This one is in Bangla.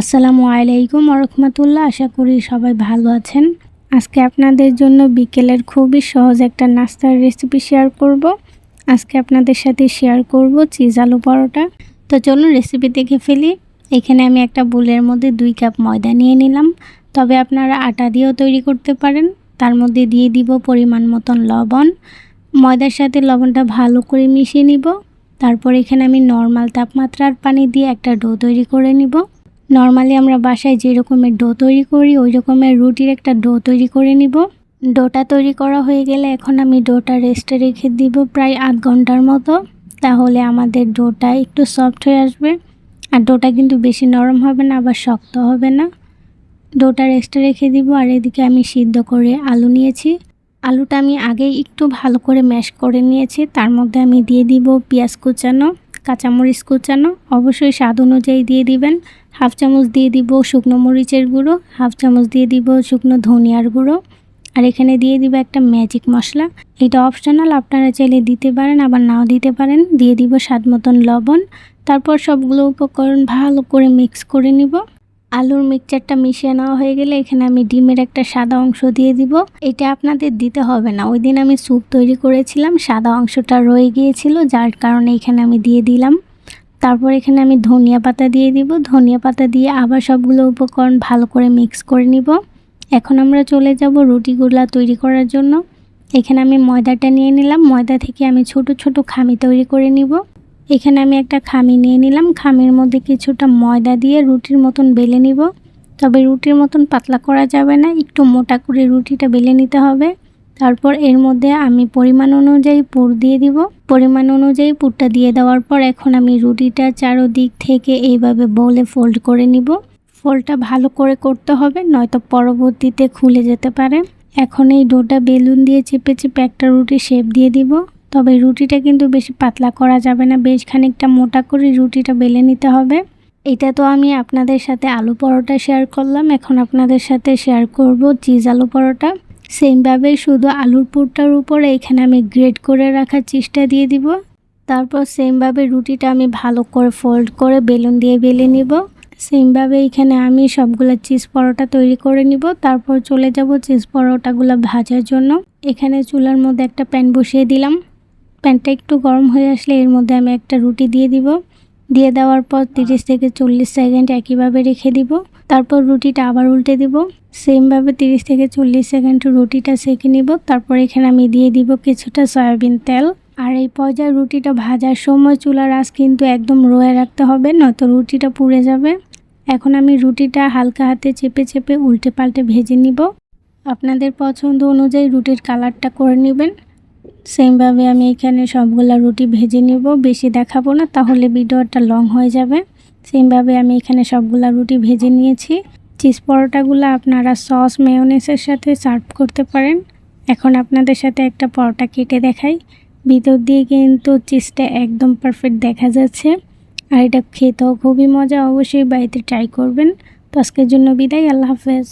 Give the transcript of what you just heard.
আসসালামু আলাইকুম রহমতুল্লাহ। আশা করি সবাই ভালো আছেন। আজকে আপনাদের জন্য বিকেলের খুবই সহজ একটা নাস্তার রেসিপি শেয়ার করব। আজকে আপনাদের সাথে শেয়ার করব চিজ আলু পরোটা। তো চলুন রেসিপি দেখে ফেলি। এখানে আমি একটা বুলের মধ্যে দুই কাপ ময়দা নিয়ে নিলাম। তবে আপনারা আটা দিয়েও তৈরি করতে পারেন। তার মধ্যে দিয়ে দিব পরিমাণ মতন লবণ। ময়দার সাথে লবণটা ভালো করে মিশিয়ে নিব। তারপর এখানে আমি নর্মাল তাপমাত্রার পানি দিয়ে একটা ডো তৈরি করে নিব। নর্মালি আমরা বাসায় যে রকমের ডো তৈরি করি, ওই রকমের রুটির একটা ডো তৈরি করে নিব। ডোটা তৈরি করা হয়ে গেলে এখন আমি ডোটা রেস্টে রেখে দিব প্রায় আধ ঘণ্টার মতো। তাহলে আমাদের ডোটা একটু সফট হয়ে আসবে। আর ডোটা কিন্তু বেশি নরম হবে না, আবার শক্ত হবে না। ডোটা রেস্টে রেখে দিব, আর এদিকে আমি সিদ্ধ করে আলু নিয়েছি। আলুটা আমি আগেই একটু ভালো করে ম্যাশ করে নিয়েছি। তার মধ্যে আমি দিয়ে দিব পেঁয়াজ কুচানো। কাঁচামরিচ কুচানো, অবশ্যই স্বাদ অনুযায়ী দিয়ে দিবেন। হাফ চামচ দিয়ে দিব শুকনো মরিচের গুঁড়ো, হাফ চামচ দিয়ে দিব শুকনো ধনিয়ার গুঁড়ো। আর এখানে দিয়ে দিব একটা ম্যাজিক মশলা। এটা অপশনাল, আপনারা চাইলে দিতে পারেন, আবার নাও দিতে পারেন। দিয়ে দিব স্বাদ মতন লবণ। তারপর সবগুলো উপকরণ ভালো করে মিক্স করে নিব। আলুর মিক্সচারটা মিশিয়ে নেওয়া হয়ে গেলে এখানে আমি ডিমের একটা সাদা অংশ দিয়ে দিব। এটা আপনাদের দিতে হবে না। ওই দিন আমি স্যুপ তৈরি করেছিলাম, সাদা অংশটা রয়ে গিয়েছিল, যার কারণে এখানে আমি দিয়ে দিলাম। তারপর এখানে আমি ধনিয়া পাতা দিয়ে দিব। ধনিয়া পাতা দিয়ে আবার সবগুলো উপকরণ ভালো করে মিক্স করে নিব। এখন আমরা চলে যাব রুটিগুলা তৈরি করার জন্য। এখানে আমি ময়দাটা নিয়ে নিলাম। ময়দা থেকে আমি ছোট ছোট খামি তৈরি করে নিব। এখানে আমি একটা খামি নিয়ে নিলাম। খামির মধ্যে কিছুটা ময়দা দিয়ে রুটির মতন বেলে নিব। তবে রুটির মতন পাতলা করা যাবে না, একটু মোটা করে রুটিটা বেলে নিতে হবে। তারপর এর মধ্যে আমি পরিমাণ অনুযায়ী পুর দিয়ে দিব। পরিমাণ অনুযায়ী পুরটা দিয়ে দেওয়ার পর এখন আমি রুটিটা চারোদিক থেকে এইভাবে বলে ফোল্ড করে নিব। ফোল্ডটা ভালো করে করতে হবে, নয়তো পরবর্তীতে খুলে যেতে পারে। এখন এই ডোটা বেলুন দিয়ে চেপে চেপে একটা রুটি শেপ দিয়ে দিব। তবে রুটিটা কিন্তু বেশি পাতলা করা যাবে না। বেশ খানিকটা মোটা করে রুটিটা বেলে নিতে হবে। এটা তো আমি আপনাদের সাথে আলু পরোটা শেয়ার করলাম। এখন আপনাদের সাথে শেয়ার করব চিজ আলু পরোটা। সেমভাবে শুধু আলুর পুরটার উপরে এখানে আমি গ্রেড করে রাখা চিজটা দিয়ে দিব। তারপর সেমভাবে রুটিটা আমি ভালো করে ফোল্ড করে বেলুন দিয়ে বেলে নিব। সেমভাবে এখানে আমি সবগুলো চিজ পরোটা তৈরি করে নিব। তারপর চলে যাব চিজ পরোটাগুলো ভাজার জন্য। এখানে চুলার মধ্যে একটা প্যান বসিয়ে দিলাম। প্যানটা একটু গরম হয়ে আসলে এর মধ্যে আমি একটা রুটি দিয়ে দিব। দিয়ে দেওয়ার পর তিরিশ থেকে চল্লিশ সেকেন্ড একইভাবে রেখে দিব। তারপর রুটিটা আবার উল্টে দিব। সেমভাবে তিরিশ থেকে চল্লিশ সেকেন্ড রুটিটা সেঁকে নিব। তারপর এখানে আমি দিয়ে দিব কিছুটা সয়াবিন তেল। আর এই পর্যায়ে রুটিটা ভাজার সময় চুলার আঁচ কিন্তু একদম রোয়ে রাখতে হবে, নয়তো রুটিটা পুড়ে যাবে। এখন আমি রুটিটা হালকা হাতে চেপে চেপে উল্টে পাল্টে ভেজে নিব। আপনাদের পছন্দ অনুযায়ী রুটির কালারটা করে নেবেন। সেমভাবে আমি এখানে সবগুলা রুটি ভেজে নিব, বেশি দেখাবো না, তাহলে ভিডিওটা লং হয়ে যাবে। সেমভাবে আমি এখানে সবগুলা রুটি ভেজে নিয়েছি। চিজ পরোটাগুলো আপনারা সস মেয়নেসের সাথে সার্ভ করতে পারেন। এখন আপনাদের সাথে একটা পরোটা কেটে দেখাই। ভিতর দিয়ে কিন্তু চিজটা একদম পারফেক্ট দেখা যাচ্ছে। আর এটা খেতেও খুবই মজা, অবশ্যই বাড়িতে ট্রাই করবেন। তো আজকের জন্য বিদায়, আল্লাহ হাফেজ।